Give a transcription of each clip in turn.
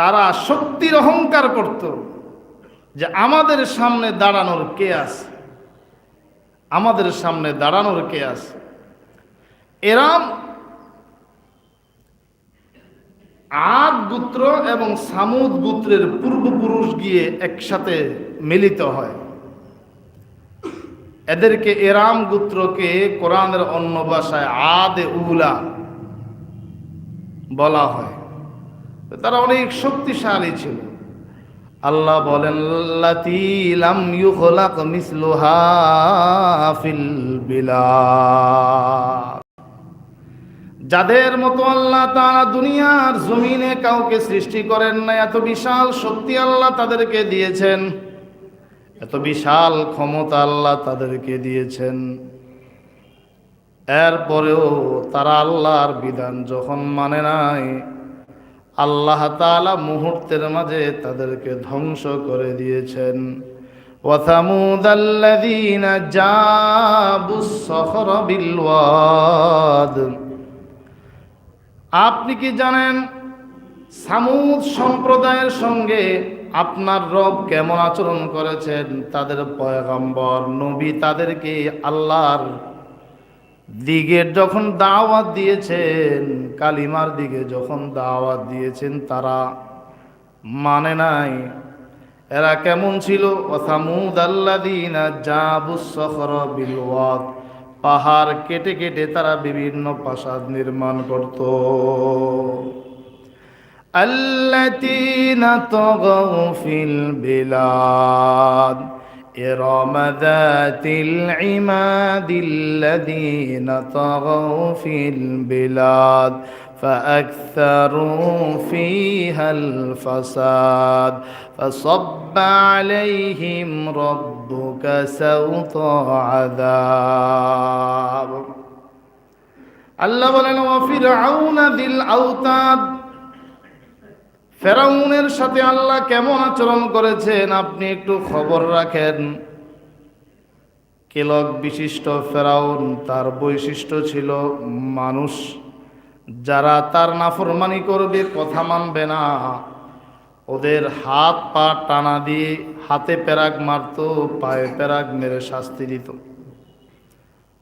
তারা শক্তির অহংকার করত যে আমাদের সামনে দাঁড়ানোর কে আছে? আমাদের সামনে দাঁড়ানোর কে আছে? এরাম আদ গুত্র এবং সামুদ গোত্রের পূর্বপুরুষ গিয়ে একসাথে মিলিত হয়। এদেরকে এরাম গুত্রকে কোরআনের অন্য ভাষায় আদে উলা বলা হয়। তারা অনেক শক্তিশালী ছিল। আল্লাহ বলেন যাদের মতো আল্লাহ তারা দুনিয়ার জমিনে কাউকে সৃষ্টি করেন না এত বিশাল শক্তি আল্লাহ তাদেরকে দিয়েছেন। এত বিশাল ক্ষমতা আল্লাহ তাদেরকে দিয়েছেন। এরপরেও তারা আল্লাহর বিধান যখন মানে নাই আল্লাহ তাআলা মুহূর্তের মাঝে তাদেরকে ধ্বংস করে দিয়েছেন وثمود الذين جابوا الصخر بالواد আপনি কি জানেন সামুদ সম্প্রদায়ের সঙ্গে আপনার রব কেমন আচরণ করেছেন তাদের পয়গম্বর নবী তাদেরকে আল্লাহর দিগের যখন দাওয়াত দিয়েছেন, কালিমার দিকে যখন দাওয়াত দিয়েছেন তারা মানে নাই। এরা কেমন ছিল? পাহাড় কেটে কেটে তারা বিভিন্ন প্রাসাদ নির্মাণ করত। আল্লাতিনা তগফিল বিলাদ। إرم ذات العماد الذين طغوا في البلاد فأكثروا فيها الفساد فصب عليهم ربك سوط عذاب আল্লাহ বলেন ওয়াফিরাউন দিল আওতাদ ফেরাউনের সাথে আল্লাহ কেমন আচরণ করেছেন আপনি একটু খবর রাখেন। কেলক বিশিষ্ট ফেরাউন তার বৈশিষ্ট্য ছিল মানুষ। যারা তার নাফরমানি করবে, কথা মানবে না। ওদের হাত পা টানা দিয়ে হাতে প্যারাক মারত, পায়ে প্যারাক মেরে শাস্তি দিত।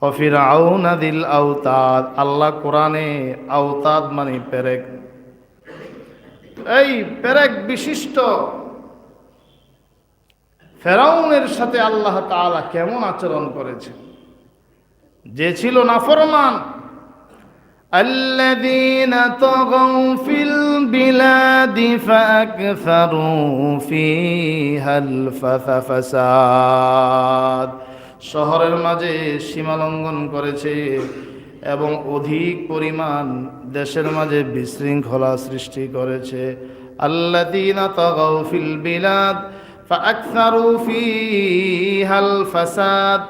অফির আউনাদিল আউতাদ আল্লাহ কোরআনে আউতাদ মানে পেরেক। এই পেরেক বিশিষ্ট ফেরাউনের সাথে আল্লাহ তাআলা কেমন আচরণ করেছে যে ছিল নাফরমান الذين طغوا في البلاد فأكثروا فيها الفساد শহরের মাঝে সীমালঙ্ঘন করেছে এবং অধিক পরিমাণ দেশের মাঝে বিশৃঙ্খলা সৃষ্টি করেছে আল্লাযীনা তাগাউ ফিল বিলাদ فأكثروا فيها الفساد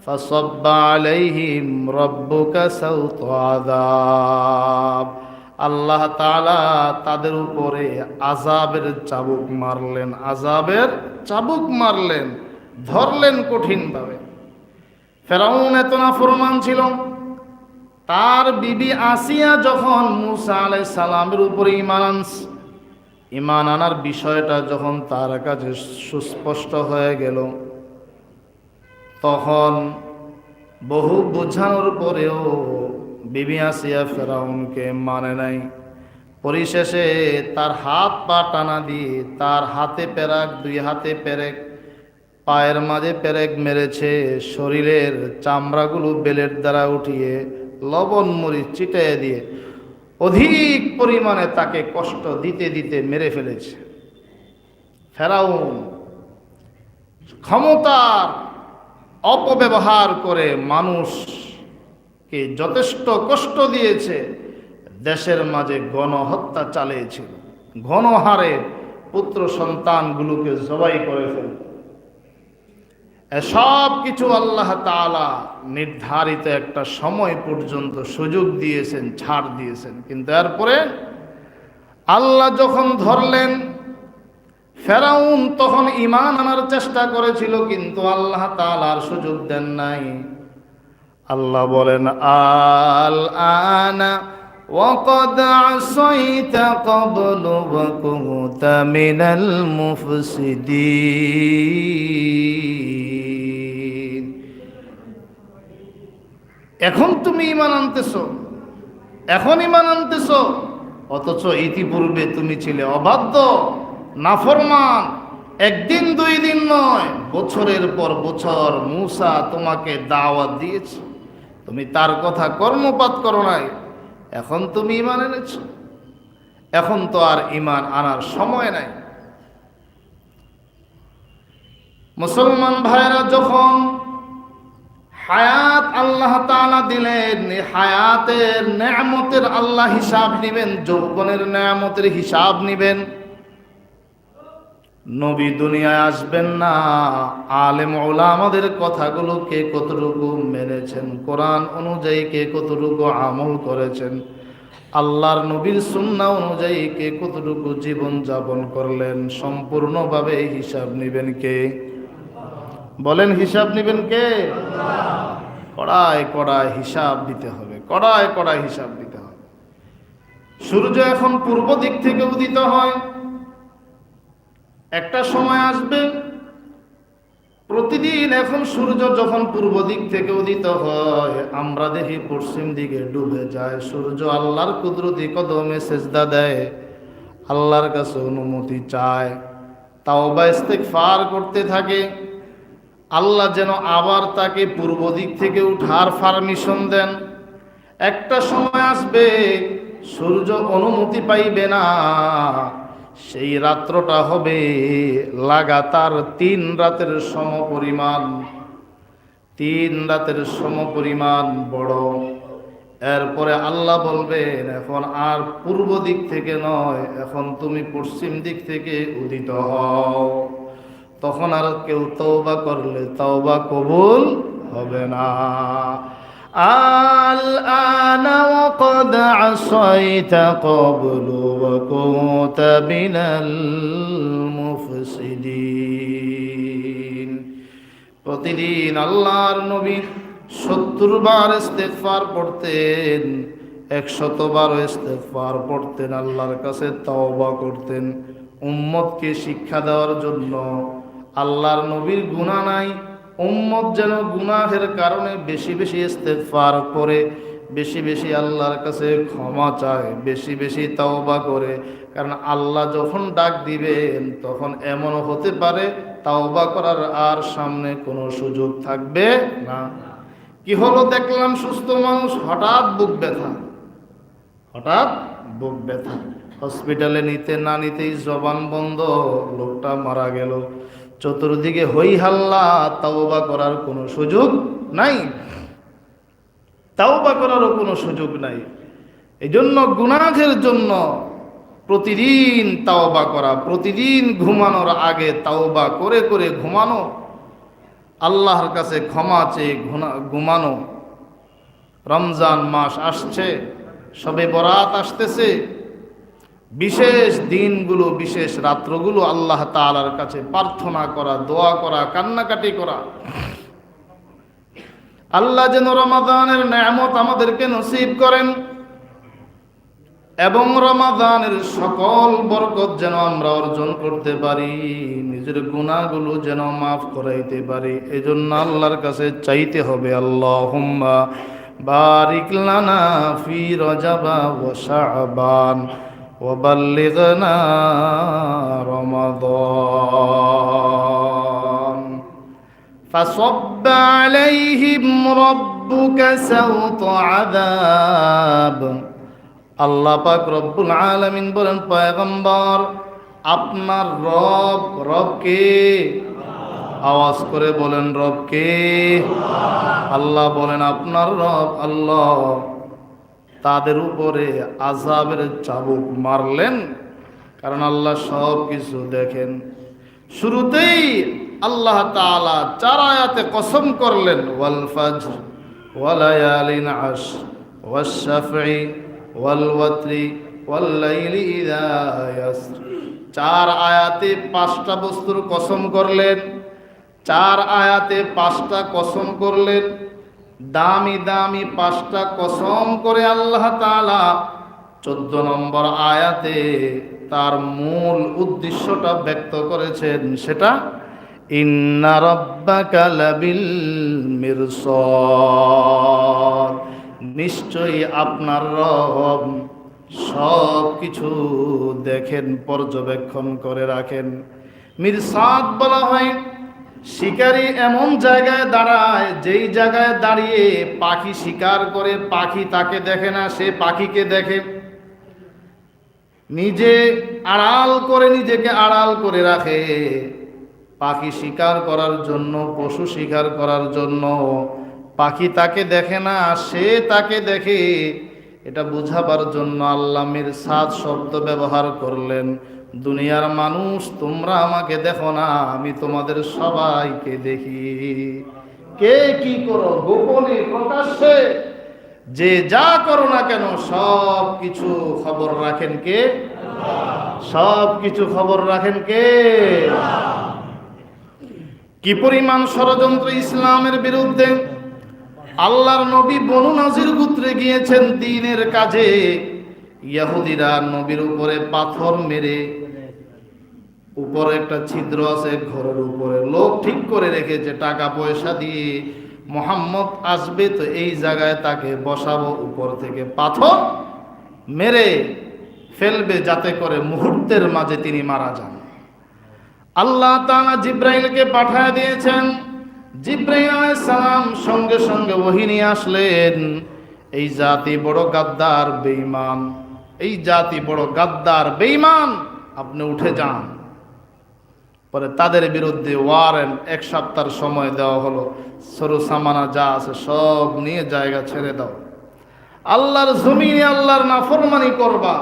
فصب عليهم ربك سوط عذاب আল্লাহ তাআলা তাদের উপরে আজাবের চাবুক মারলেন আজাবের চাবুক মারলেন ধরলেন কঠিনভাবে ফেরাউন এত না ফরমান ছিল তার বিবি আসিয়া যখন মুসা আলাই সালামের উপরে ইমান ইমান আনার বিষয়টা যখন তার কাছে সুস্পষ্ট হয়ে গেল, তখন বহু বোঝানোর পরেও বিবি আসিয়া ফেরাউনকে মানে নাই। পরিশেষে তার হাত পা টানা দিয়ে তার হাতে পেরাক, দুই হাতে পেরেক, পায়ের মাঝে পেরেক মেরেছে, শরীরের চামড়াগুলো বেলের দ্বারা উঠিয়ে লবণ মরিচ চিটিয়ে দিয়ে অধিক পরিমাণে তাকে কষ্ট দিতে দিতে মেরে ফেলেছে। ফেরাউন ক্ষমতার অপব্যবহার করে মানুষকে যথেষ্ট কষ্ট দিয়েছে, দেশের মাঝে গণহত্যা চালিয়েছিল। ঘনহারে পুত্র সন্তানগুলোকে জবাই করে ফেলত। সব কিছু আল্লাহ তাআলা নির্ধারিত একটা সময় পর্যন্ত সুযোগ দিয়েছেন ছাড় দিয়েছেন কিন্তু এরপরে আল্লাহ যখন ধরলেন ফেরাউন তখন ইমান আনার চেষ্টা করেছিল কিন্তু আল্লাহ তাআলার সুযোগ দেন নাই আল্লাহ বলেন আল আনা وقد عصيت قبل وكنت من المفسدين এখন তুমি ইমান আনতেছ। এখন ইমান আনতেছ। অথচ ইতিপূর্বে তুমি ছিলে অবাধ্য, নাফরমান। একদিন, দুই দিন নয়, বছরের পর বছর মূসা তোমাকে দাওয়াত দিয়েছে। তুমি তার কথা কর্মপাত করো নাই। এখন তুমি ইমান এনেছ। এখন তো আর ইমান আনার সময় নাই। মুসলমান ভাইরা যখন হায়াত আল্লাহ তাআলা দিলেন হায়াতের নেয়ামতের আল্লাহ হিসাব নিবেন, যৌবনের নেয়ামতের হিসাব নিবেন। নবী দুনিয়ায় আসবেন না, আলেম ওলা আমাদের কথাগুলো কে কতটুকু মেনেছেন, কোরআন অনুযায়ী কে কতটুকু আমল করেছেন, আল্লাহর নবীর সুন্না অনুযায়ী কে কতটুকু জীবন যাপন করলেন, সম্পূর্ণভাবে হিসাব নিবেন কে? বলেন হিসাব নিবেন কে? কড়ায় কড়ায় হিসাব দিতে হবে, কড়ায় কড়ায় হিসাব দিতে হবে। সূর্য এখন পূর্ব দিক থেকে উদিত হয়। একটা সময় আসবে, প্রতিদিন এখন সূর্য যখন পূর্ব দিক থেকে উদিত হয়, আমরা দেখি পশ্চিম দিকে ডুবে যায়। সূর্য আল্লাহর কুদরতি কদমে সেজদা দেয়, আল্লাহর কাছে অনুমতি চায়। তাও বা ফার করতে থাকে। আল্লাহ যেন আবার তাকে পূর্ব দিক থেকে উঠার পারমিশন দেন। একটা সময় আসবে, সূর্য অনুমতি পাইবে না। সেই রাত্রটা হবে লাগাতার তিন রাতের সম পরিমাণ তিন রাতের সম পরিমাণ বড়। এরপরে আল্লাহ বলবেন, এখন আর পূর্ব দিক থেকে নয়, এখন তুমি পশ্চিম দিক থেকে উদিত হও। তখন আর কেউ তওবা করলে তওবা কবুল হবে না الآن وقد عصيت قبل وكنت من المفسدين প্রতিদিন আল্লাহর নবী সত্তর বার ইস্তেগফার পড়তেন একশত বার ইস্তেগফার পড়তেন আল্লাহর কাছে তওবা করতেন উম্মতকে শিক্ষা দেওয়ার জন্য আল্লাহর নবীর গুণা নাই। উম্মত যেন গুনাহের কারণে বেশি বেশি ইস্তেগফার করে, বেশি বেশি আল্লাহর কাছে ক্ষমা চায়, বেশি বেশি তাওবা করে। কারণ আল্লাহ যখন ডাক দিবেন, তখন এমনও হতে পারে তাওবা করার আর সামনে কোনো সুযোগ থাকবে না। কি হলো দেখলাম, সুস্থ মানুষ, হঠাৎ বুক ব্যথা। হঠাৎ বুক ব্যথা। হসপিটালে নিতে না নিতেই জবান বন্ধ, লোকটা মারা গেল। চতুর্দিকে হই হাল্লা, তাওবা করার কোনো সুযোগ নাই। তাওবা করারও কোনো সুযোগ নাই। এই জন্য গুনাহের জন্য প্রতিদিন তাওবা করা, প্রতিদিন ঘুমানোর আগে তাওবা করে করে ঘুমানো, আল্লাহর কাছে ক্ষমা চেয়ে ঘুমানো। রমজান মাস আসছে, সবে বরাত আসতেছে। বিশেষ দিনগুলো, বিশেষ রাত্রগুলো আল্লাহ তালার কাছে প্রার্থনা করা, দোয়া করা, কান্নাকাটি করা। আল্লাহ যেন রমাদানের ন্যামত আমাদেরকে নসিব করেন এবং রমাদানের সকল বরকত যেন আমরা অর্জন করতে পারি, নিজের গুণাগুলো যেন মাফ করাইতে পারি। এজন্য আল্লাহর কাছে চাইতে হবে আল্লাহ হুম্মা বারিক লানা শাবান। وبلغنا رمضان فصب عليهم ربك سوط عذاب আল্লাহ পাক রব্বুল আলামিন বলেন পয়গম্বর আপনার রব রবকে আওয়াজ করে বলেন রবকে আল্লাহ বলেন আপনার রব আল্লাহ তাদের উপরে আজাবের চাবুক মারলেন। কারণ আল্লাহ সব কিছু দেখেন। শুরুতেই আল্লাহ তাআলা চার আয়াতে কসম করলেন, ওয়াল ফাজর ওয়ালায়ালিন আশ ওয়াশ-শাফঈ ওয়াল ওয়াতরি, ওয়াল ইযা চার আয়াতে পাঁচটা বস্তুর কসম করলেন, চার আয়াতে পাঁচটা কসম করলেন দামি দামি পাঁচটা কসম করে আল্লাহ তাআলা চোদ্দ নম্বর আয়াতে তার মূল উদ্দেশ্যটা ব্যক্ত করেছেন। সেটা নিশ্চয়ই আপনার রব সব কিছু দেখেন, পর্যবেক্ষণ করে রাখেন। মিরসাদ বলা হয় শিকারি এমন জায়গায় দাঁড়ায়, যেই জায়গায় দাঁড়িয়ে পাখি শিকার করে, পাখি তাকে দেখে না, সে পাখিকে দেখে। নিজে আড়াল করে নিজেকে আড়াল করে রাখে। পাখি শিকার করার জন্য, পশু শিকার করার জন্য পাখি তাকে দেখে না, সে তাকে দেখে। এটা বুঝাবার জন্য আল্লামের সাত শব্দ ব্যবহার করলেন। দুনিয়ার মানুষ, তোমরা আমাকে দেখো না, আমি তোমাদের সবাইকে দেখি। কে কি করো? গোপনে, প্রকাশ্যে? যে যা করো না কেন, সব কিছু খবর রাখেন কে? সব কিছু খবর রাখেন কে? কি পরিমাণ ষড়যন্ত্র ইসলামের বিরুদ্ধে? আল্লাহর নবী বনু নাজির গুত্রে গিয়েছেন দিনের কাজে। ইয়াহুদিরা নবীর উপরে পাথর মেরে উপরে একটা ছিদ্র আছে, ঘরের উপরে লোক ঠিক করে রেখেছে, টাকা পয়সা দিয়ে। মোহাম্মদ আসবে তো এই জায়গায় তাকে বসাবো, উপর থেকে পাথর মেরে ফেলবে যাতে করে মুহূর্তের মাঝে তিনি মারা যান। আল্লাহ তাআলা জিব্রাইলকে পাঠায় দিয়েছেন। জিব্রাইল সালাম সঙ্গে সঙ্গে ওহী নিয়ে আসলেন। এই জাতি বড় গাদ্দার, বেঈমান। এই জাতি বড় গাদ্দার, বেঈমান। আপনি উঠে যান। পরে তাদের বিরুদ্ধে ওয়ারেন্ট এক সপ্তাহ সময় দেওয়া হলো। সরু সামানা যা আছে সব নিয়ে জায়গা ছেড়ে দাও। আল্লাহর জমিনে আল্লাহর নাফরমানি করবা।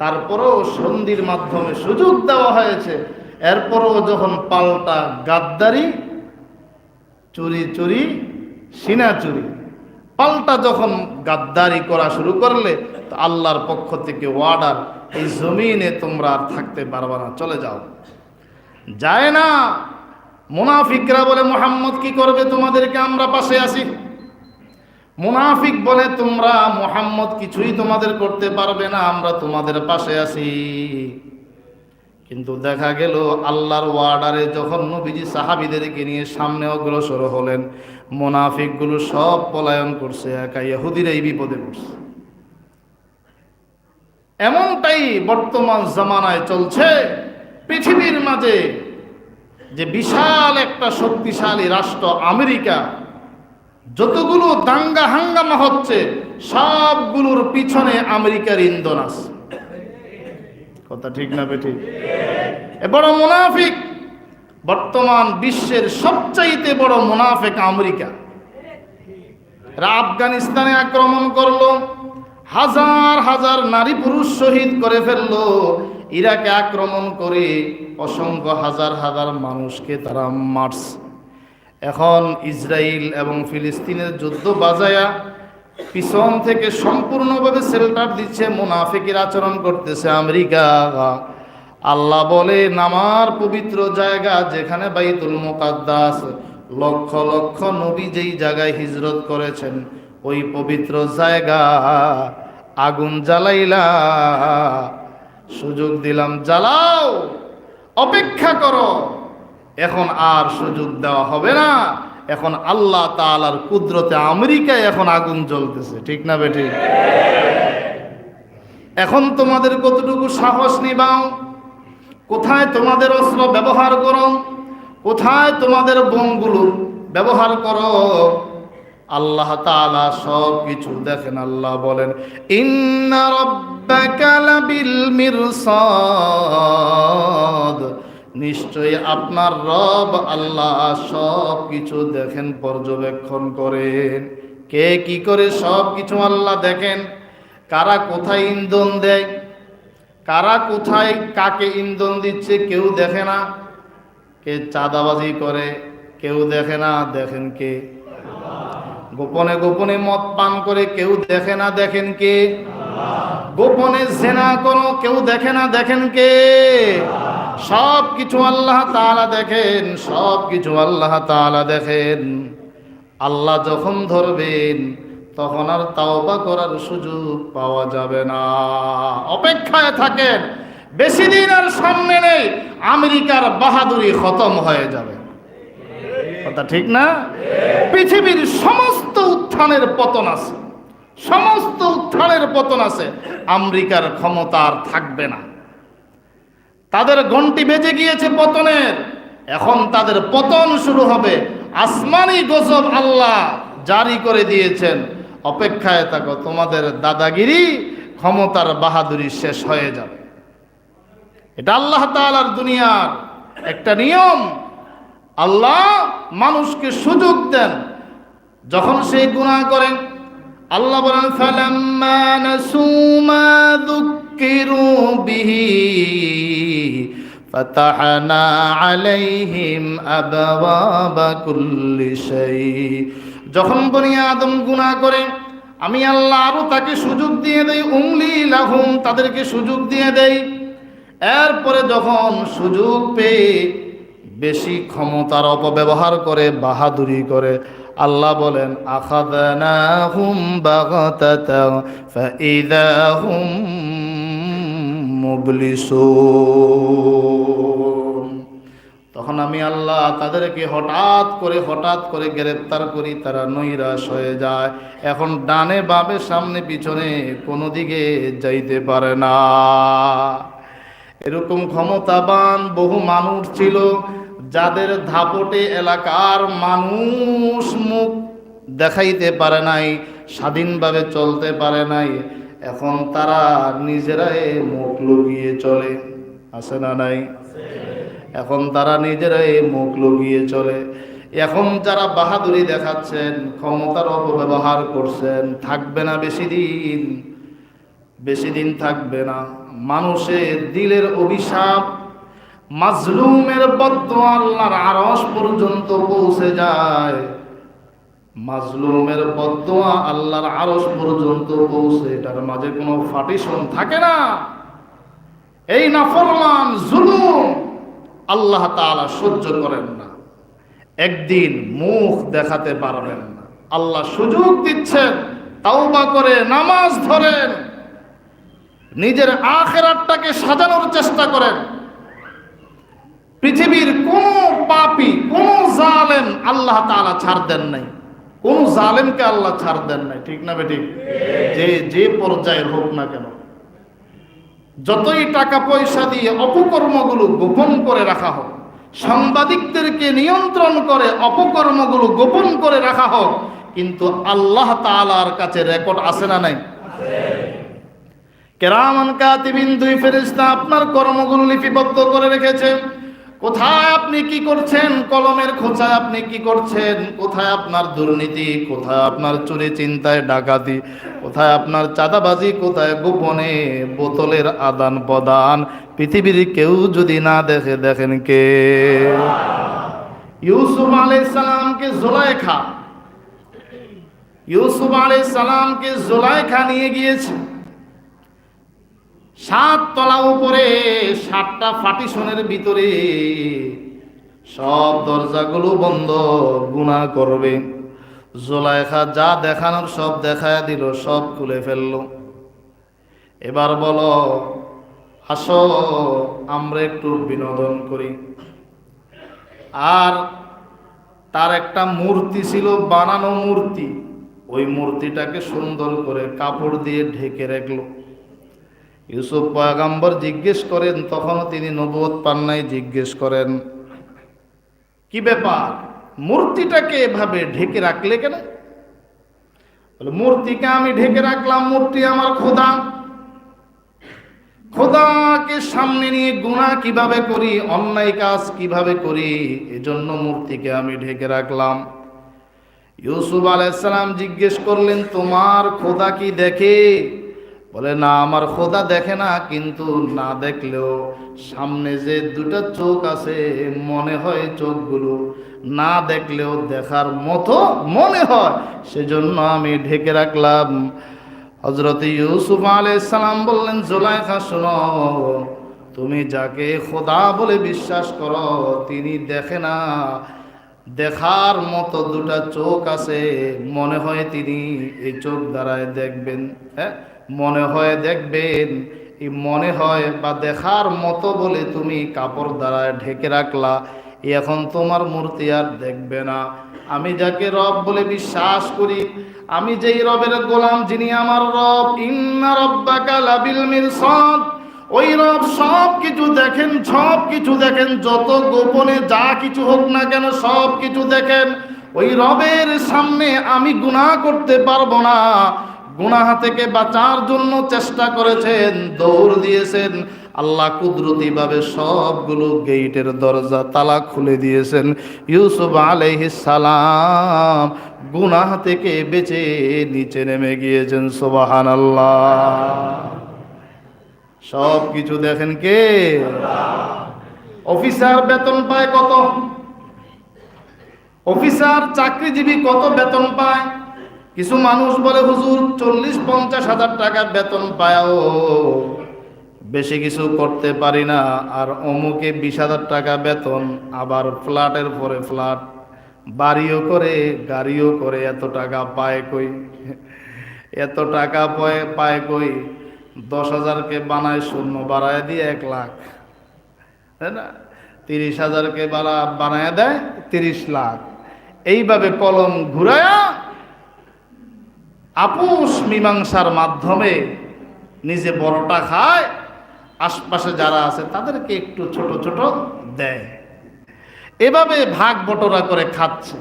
তারপরেও সন্ধির মাধ্যমে সুযোগ দেওয়া হয়েছে। এরপরও যখন পাল্টা গাদ্দারি, চুরি চুরি, সিনা চুরি, পাল্টা যখন গাদ্দারি করা শুরু করলে আল্লাহর পক্ষ থেকে ওয়ার্ডার এই জমিনে তোমরা আর থাকতে পারবা না, চলে যাও। যায় না। মুনাফিকরা বলে, মোহাম্মদ, কি করবে? তোমাদেরকে আমরা পাশে আছি। মুনাফিক বলে, তোমরা মোহাম্মদ, কিছুই তোমাদের করতে পারবে না, আমরা তোমাদের পাশে আছি। কিন্তু দেখা গেল, আল্লাহর ওয়ার্ডারে যখন নবীজি সাহাবিদেরকে নিয়ে সামনে অগ্রসর হলেন, মোনাফিকগুলো সব পলায়ন করছে, একা ইহুদিরা এই বিপদে পড়ছে। এমনটাই বর্তমান জামানায় চলছে। পৃথিবীর মাঝে যে বিশাল একটা শক্তিশালী রাষ্ট্র আমেরিকা, যতগুলো দাঙ্গা হাঙ্গামা হচ্ছে, সবগুলোর পিছনে আমেরিকার ইন্ধন আছে। কথা ঠিক না বেঠিক? বড় মুনাফিক বর্তমান বিশ্বের সবচাইতে বড় মুনাফিক আমেরিকা। আফগানিস্তানে আক্রমণ করল হাজার হাজার নারী পুরুষ শহীদ করে ফেলল। ইরাকে আক্রমণ করে অসংখ্য হাজার হাজার মানুষকে তারা মারছে। এখন ইসরায়েল এবং ফিলিস্তিনের যুদ্ধ বাজায়া পিছন থেকে সম্পূর্ণভাবে সেল্টার দিচ্ছে মুনাফিকের আচরণ করতেছে আমেরিকা। আল্লাহ বলে, নামার পবিত্র জায়গা যেখানে বাইতুল মুকাদ্দাস লক্ষ লক্ষ নবী যেই জায়গায় হিজরত করেছেন ওই পবিত্র জায়গা আগুন জ্বালাইলা। সুযোগ দিলাম, জ্বালাও, অপেক্ষা করো। এখন আর সুযোগ দেওয়া হবে না। এখন আল্লাহ তালার কুদরতে আমেরিকায় এখন আগুন জ্বলতেছে, ঠিক না বেটি এখন তোমাদের কতটুকু সাহস নিবাও? কোথায় তোমাদের অস্ত্র ব্যবহার করো? কোথায় তোমাদের বোমগুলো ব্যবহার করো? আল্লাহ তাআলা সব কিছু দেখেন, আল্লাহ বলেন নিশ্চয়ই আপনার রব আল্লাহ সব কিছু দেখেন, পর্যবেক্ষণ করেন। কে কি করে সব কিছু আল্লাহ দেখেন? কারা কোথায় ইন্ধন দেয়? কারা কোথায় কাকে ইন্ধন দিচ্ছে কেউ দেখে না। কে চাঁদাবাজি করে, কেউ দেখে না, দেখেন কে? গোপনে গোপনে মদ পান করে কেউ দেখে না দেখেন কে? গোপনে জেনা করো, কেউ দেখে না দেখেন কে? সব কিছু আল্লাহ তালা দেখেন সব কিছু আল্লাহ তাআলা দেখেন। আল্লাহ যখন ধরবেন, তখন আর তাওবা করার সুযোগ পাওয়া যাবে না। অপেক্ষায় থাকেন, বেশি দিন আর সামনে নেই, আমেরিকার বাহাদুরি খতম হয়ে যাবে। কথা ঠিক না? পৃথিবীর সমস্ত উত্থানের পতন আছে। সমস্ত উত্থানের পতন আছে। আমেরিকার ক্ষমতা আর থাকবে না। তাদের ঘন্টি বেজে গিয়েছে পতনের। এখন তাদের পতন শুরু হবে। আসমানি গজব আল্লাহ জারি করে দিয়েছেন। অপেক্ষায় থাকো, তোমাদের দাদাগিরি ক্ষমতার বাহাদুরি শেষ হয়ে যাবে। এটা আল্লাহ তাআলার দুনিয়ার একটা নিয়ম। আল্লাহ মানুষকে সুযোগ দেন। যখন সেই গুনাহ করেন, আল্লাহ বলেন যখন বনি আদম গুনাহ করে, আমি আল্লাহ আরও তাকে সুযোগ দিয়ে দেই উংলি লাহুম তাদেরকে সুযোগ দিয়ে দেই। এরপরে যখন সুযোগ পেয়ে বেশি ক্ষমতার অপব্যবহার করে, বাহাদুরি করে। আল্লাহ বলেন তখন আমি আল্লাহ তাদেরকে হঠাৎ করে হঠাৎ করে গ্রেপ্তার করি, তারা নৈরাশ হয়ে যায়। এখন ডানে বামে, সামনে পিছনে কোনো দিকে যাইতে পারে না। এরকম ক্ষমতাবান বহু মানুষ ছিল যাদের ধাপটে এলাকার মানুষ মুখ দেখাইতে পারে নাই, স্বাধীনভাবে চলতে পারে নাই, এখন তারা নিজেরাই মুখ লুকিয়ে চলে। আছে না নাই? এখন তারা নিজেরাই মুখ লুকিয়ে চলে। এখন যারা বাহাদুরি দেখাচ্ছেন, ক্ষমতার অপব্যবহার করছেন, থাকবে না বেশি দিন বেশি দিন থাকবে না। মানুষের দিলের অভিশাপ মাজলুমের বদ্ধ আল্লাহর আরস পর্যন্ত পৌঁছে যায়। মাজলুমের বদোয়া আল্লাহর আরস পর্যন্ত পৌঁছে, এটার মাঝে কোনো ফাটিশন থাকে না। এই নাফরমান জুলুম আল্লাহ তাআলা সহ্য করেন না। একদিন মুখ দেখাতে পারবেন না। আল্লাহ সুযোগ দিচ্ছেন, তাওবা করে নামাজ ধরেন। নিজের আখেরাতটাকে সাজানোর চেষ্টা করেন। পৃথিবীর কোন পাপী, কোন জালেম আল্লাহ তাআলা ছাড় দেন নাই। কোন জালেমকে আল্লাহ ছাড় দেন নাই, ঠিক না বেঠিক? যে যে পর্যায়ের হোক না কেন। যতই টাকা পয়সা দিয়ে অপকর্মগুলো গোপন করে রাখা হোক, সাংবাদিকদেরকে নিয়ন্ত্রণ করে অপকর্মগুলো গোপন করে রাখা হোক, কিন্তু আল্লাহ তাআলার কাছে রেকর্ড আছে না নাই? কেরামান কাতিবিন দুই ফেরেশতা আপনার কর্মগুলো লিপিবদ্ধ করে রেখেছে। কোথায় আপনি কি করছেন? কলমের খোঁচায় আপনি কি করছেন? কোথায় আপনার দুর্নীতি? কোথায় আপনার চুরি চিন্তায় ডাকাতি? কোথায় আপনার চাঁদাবাজি? কোথায় গোপনে বোতলের আদান প্রদান? পৃথিবীর কেউ যদি না দেখে, দেখেন কে? ইউসুফ আলাইহিস সালামকে জোলাইখা। ইউসুফ আলাইহিস সালামকে জোলাইখা নিয়ে গিয়েছে। সাত তলা উপরে, সাতটা ফাটিশনের ভিতরে সব দরজাগুলো বন্ধ, গুণা করবে। জোলাইখা যা দেখানোর সব দেখায় দিল, সব খুলে ফেলল। এবার বলো, আসো, আমরা একটু বিনোদন করি। আর তার একটা মূর্তি ছিল, বানানো মূর্তি। ওই মূর্তিটাকে সুন্দর করে কাপড় দিয়ে ঢেকে রাখল। ইউসুফ পয়গাম্বর জিজ্ঞেস করেন তখনও তিনি নবুয়ত পান নাই জিজ্ঞেস করেন, কি ব্যাপার? মূর্তিটাকে এভাবে ঢেকে রাখলে কেন? মূর্তিকে আমি ঢেকে রাখলাম, মূর্তি আমার খোদা। খোদাকে সামনে নিয়ে গুণা কীভাবে করি, অন্যায় কাজ কীভাবে করি, এজন্য মূর্তিকে আমি ঢেকে রাখলাম। ইউসুফ আলাইসালাম জিজ্ঞেস করলেন, তোমার খোদা কি দেখে? বলে, না, আমার খোদা দেখে না, কিন্তু না দেখলেও সামনে যে দুটা চোখ আছে, মনে হয় চোখগুলো না দেখলেও দেখার মতো মনে হয়। সেজন্য আমি ঢেকে রাখলাম। হজরত ইউসুফ সালাম বললেন, জোলাইখা, শোনো, তুমি যাকে খোদা বলে বিশ্বাস করো, তিনি দেখে না, দেখার মতো দুটা চোখ আছে, মনে হয় তিনি এই চোখ দ্বারায় দেখবেন। হ্যাঁ? মনে হয় দেখবেন এই মনে হয় বা দেখার মতো বলে তুমি কাপড় দ্বারায় ঢেকে রাখলা এখন তোমার মূর্তি আর দেখবে না। আমি যাকে রব বলে বিশ্বাস করি, আমি যেই রবের গোলাম যিনি আমার রব, ইন্না রব্বাকা লাবিল মিরসাদ। ওই রব সব কিছু দেখেন, সব কিছু দেখেন, যত গোপনে যা কিছু হোক না কেন সব কিছু দেখেন। ওই রবের সামনে আমি গুনাহ করতে পারব না গুনাহ থেকে বাঁচার জন্য চেষ্টা করেছেন, দৌড় দিয়েছেন। আল্লাহ কুদরতি ভাবে সবগুলো গেইটের দরজা, তালা খুলে দিয়েছেন। ইউসুফ সালাম গুনাহ থেকে বেঁচে নিচে নেমে গিয়েছেন সোবাহান আল্লাহ সব কিছু দেখেন কে? অফিসার বেতন পায় কত? অফিসার চাকরিজীবী কত বেতন পায়? কিছু মানুষ বলে, হুজুর, চল্লিশ, পঞ্চাশ হাজার টাকা বেতন পায়ও। বেশি কিছু করতে পারি না। আর অমুকে বিশ হাজার টাকা বেতন, আবার ফ্ল্যাটের পরে ফ্ল্যাট, বাড়িও করে, গাড়িও করে এত টাকা পায় কই? এত টাকা পায় পায় কই? দশ হাজারকে বানায়, শূন্য বাড়ায় দিয়ে এক লাখ। তাই না? তিরিশ হাজারকে বাড়া, বানায় দেয়, তিরিশ লাখ। এইভাবে কলম ঘুরায়া আপুস মীমাংসার মাধ্যমে নিজে বড়টা খায়, আশপাশে যারা আছে তাদেরকে একটু ছোট ছোট দেয়। এভাবে ভাগ বটরা করে খাচ্ছে।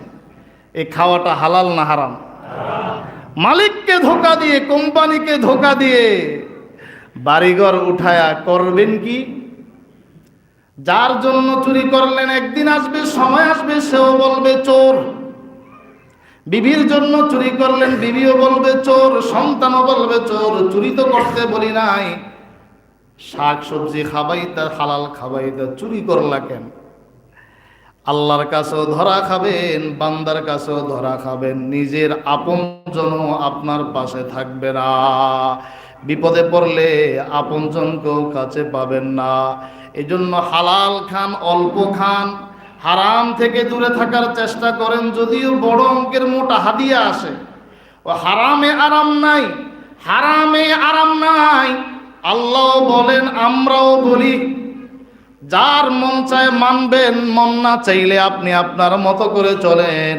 এই খাওয়াটা হালাল না হারাম? মালিককে ধোকা দিয়ে, কোম্পানিকে ধোকা দিয়ে বাড়িঘর উঠায়া করবেন কি? যার জন্য চুরি করলেন, একদিন আসবে, সময় আসবে, সেও বলবে, চোর। বিবির জন্য চুরি করলেন বিবিও বলবে, চোর, সন্তানও বলবে, চোর, চুরি তো করতে বলি নাই। শাক, সবজি খাবাই তার হালাল খাবাই তার চুরি করলা কেন? আল্লাহর কাছেও ধরা খাবেন, বান্দার কাছেও ধরা খাবেন, নিজের আপন জন আপনার পাশে থাকবে না। বিপদে পড়লে আপন জনকেও কাছে পাবেন না। এজন্য হালাল খান, অল্প খান হারাম থেকে দূরে থাকার চেষ্টা করেন যদিও বড় অঙ্কের মোটা হাদিয়া আসে ও হারামে আরাম নাই, হারামে আরাম নাই। আল্লাহ বলেন, আমরাও বলি, যার মন চায় মানবেন, মন না চাইলে আপনি আপনার মতো করে চলেন।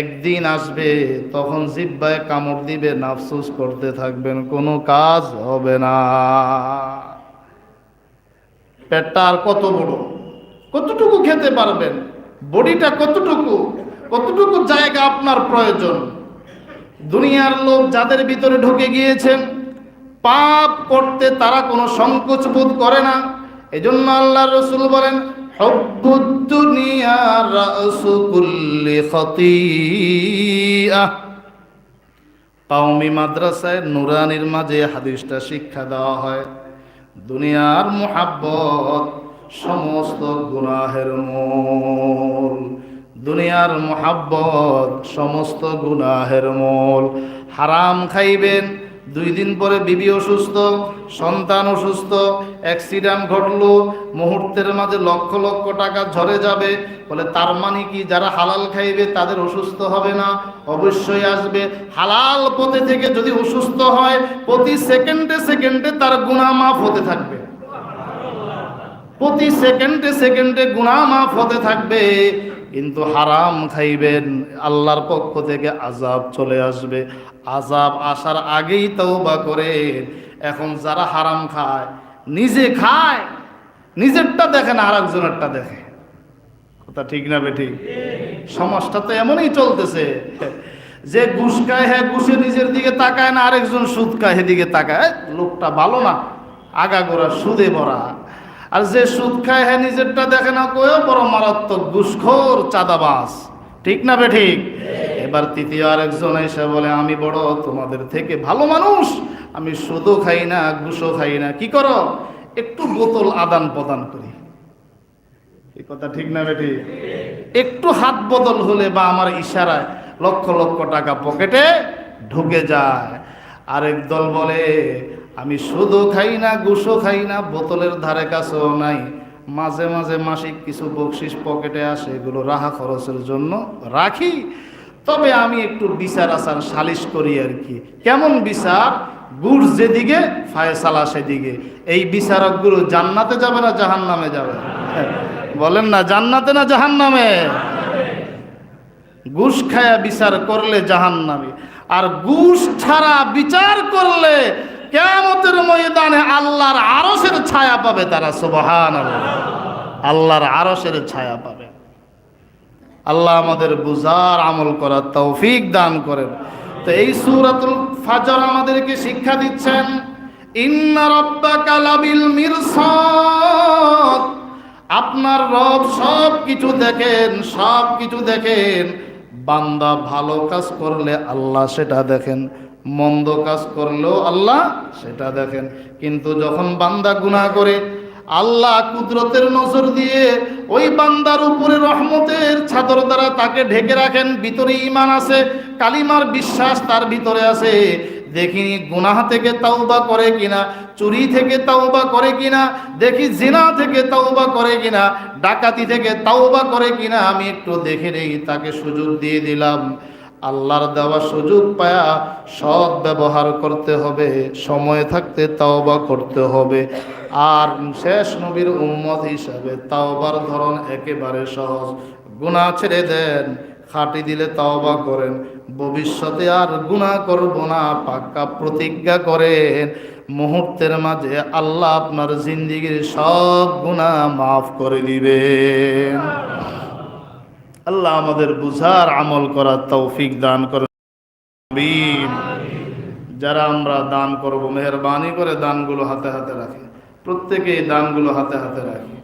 একদিন আসবে, তখন জিব্বায় কামড় দিবে আফসোস করতে থাকবেন, কোনো কাজ হবে না। পেটটা আর কত বড়? কতটুকু খেতে পারবেন? বডিটা কতটুকু? কতটুকু জায়গা আপনার প্রয়োজন? দুনিয়ার লোক যাদের ভিতরে ঢুকে গিয়েছেন, পাপ করতে তারা কোনো সংকোচ বোধ করে না। এজন্য আল্লাহ রসুল বলেন পাওমি মাদ্রাসায় নুরানির মাঝে হাদিসটা শিক্ষা দেওয়া হয়, দুনিয়ার মোহাব্বত সমস্ত গুনাহের মূল। দুনিয়ার মোহাব্বত, সমস্ত গুনাহের মূল। হারাম খাইবেন, দুই দিন পরে বিবি অসুস্থ, সন্তান অসুস্থ অ্যাক্সিডেন্ট ঘটলো, মুহূর্তের মাঝে লক্ষ লক্ষ টাকা ঝরে যাবে। বলে তার মানে কি? যারা হালাল খাইবে, তাদের অসুস্থ হবে না। অবশ্যই আসবে। হালাল পথে থেকে যদি অসুস্থ হয়, প্রতি সেকেন্ডে সেকেন্ডে তার গুণা মাফ হতে থাকবে। প্রতি সেকেন্ডে সেকেন্ডে গুণা মাফ হতে থাকবে, কিন্তু হারাম খাইবেন আল্লাহর পক্ষ থেকে আজাব চলে আসবে। আজাব আসার আগেই তওবা করে, এখন যারা হারাম খায়, নিজে খায়, নিজেরটা দেখে না আর একজনেরটা দেখে। কথা ঠিক না বেঠি সমাজটা তো এমনই চলতেছে, যে ঘুষ খায় হ্যাঁ ঘুষে নিজের দিকে তাকায় না, আরেকজন সুদ খায়, সেদিকে তাকায়। লোকটা ভালো না আগাগোড়া সুদে ভরা। আর যে সুদ খায় হ্যাঁ নিজেরটা দেখে না কয়েও বড় মারাত্মক, ঘুষখোর চাঁদাবাস ঠিক না বে ঠিক? এবার তৃতীয় আরেকজন এসে বলে, আমি বড়, তোমাদের থেকে ভালো মানুষ। আমি সুদও খাই না, ঘুষও খাই না। কি করো? একটু বোতল আদান প্রদান করি। এই কথা ঠিক না বেটি একটু হাত বদল হলে বা আমার ইশারায় লক্ষ লক্ষ টাকা পকেটে ঢুকে যায়। আরেক দল বলে আমি শুধু খাই না, গুসো খাই না, বোতলের ধারে কাছেও নাই। মাঝে মাঝে মাসিক কিছু বকশিস পকেটে আসে, এগুলো রাহা খরচের জন্য রাখি। তবে আমি একটু বিচার আচার সালিশ করি আর কি। কেমন বিচার? গুড় যেদিকে, ফায়সালা সেদিকে। এই বিচারকগুলো জান্নাতে যাবে না জাহান নামে যাবে? বলেন না, জান্নাতে না জাহান নামে ঘুষ খায়া বিচার করলে জাহান নামে আর ঘুষ ছাড়া বিচার করলে কেমতের ময়দানে আল্লাহর আরসের ছায়া পাবে তারা সুবহান আল্লাহর আরসের ছায়া পাবে। আল্লাহ আমাদের বুজার আমল করার তৌফিক দান করেন। তো এই সূরাতুল ফাজর আমাদেরকে শিক্ষা দিচ্ছেন আপনার রব সব কিছু দেখেন সব কিছু দেখেন। বান্দা ভালো কাজ করলে আল্লাহ সেটা দেখেন। মন্দ কাজ করলেও আল্লাহ সেটা দেখেন। কিন্তু যখন বান্দা গুনাহ করে, আল্লাহ কুদরতের নজর দিয়ে ওই বান্দার উপরে রহমতের ছাদর দ্বারা তাকে ঢেকে রাখেন, ভিতরে ইমান আছে, কালিমার বিশ্বাস তার ভিতরে আছে। দেখিনি গুনাহ থেকে তাওবা করে কিনা, চুরি থেকে তাওবা করে কিনা, দেখি জিনা থেকে তাওবা করে কিনা, ডাকাতি থেকে তাওবা করে কিনা, আমি একটু দেখে নেই, তাকে সুযোগ দিয়ে দিলাম। আল্লাহর দেওয়া সুযোগ পায়া সৎ ব্যবহার করতে হবে, সময় থাকতে তাওবা করতে হবে। আর শেষ নবীর উম্মত হিসাবে তাওবার ধরন একেবারে সহজ। গুনাহ ছেড়ে দেন, খাটি দিলে তাওবা করেন, ভবিষ্যতে আর গুনাহ করব না, পাক্কা প্রতিজ্ঞা করেন। মুহূর্তের মাঝে আল্লাহ আপনার জিন্দিগির সব গুনাহ মাফ করে দিবেন। আল্লাহ আমাদের বুঝার আমল করার তৌফিক দান করেন। যারা আমরা দান করব, মেহরবানি করে দানগুলো হাতে হাতে রাখি। প্রত্যেকে দানগুলো হাতে হাতে রাখি।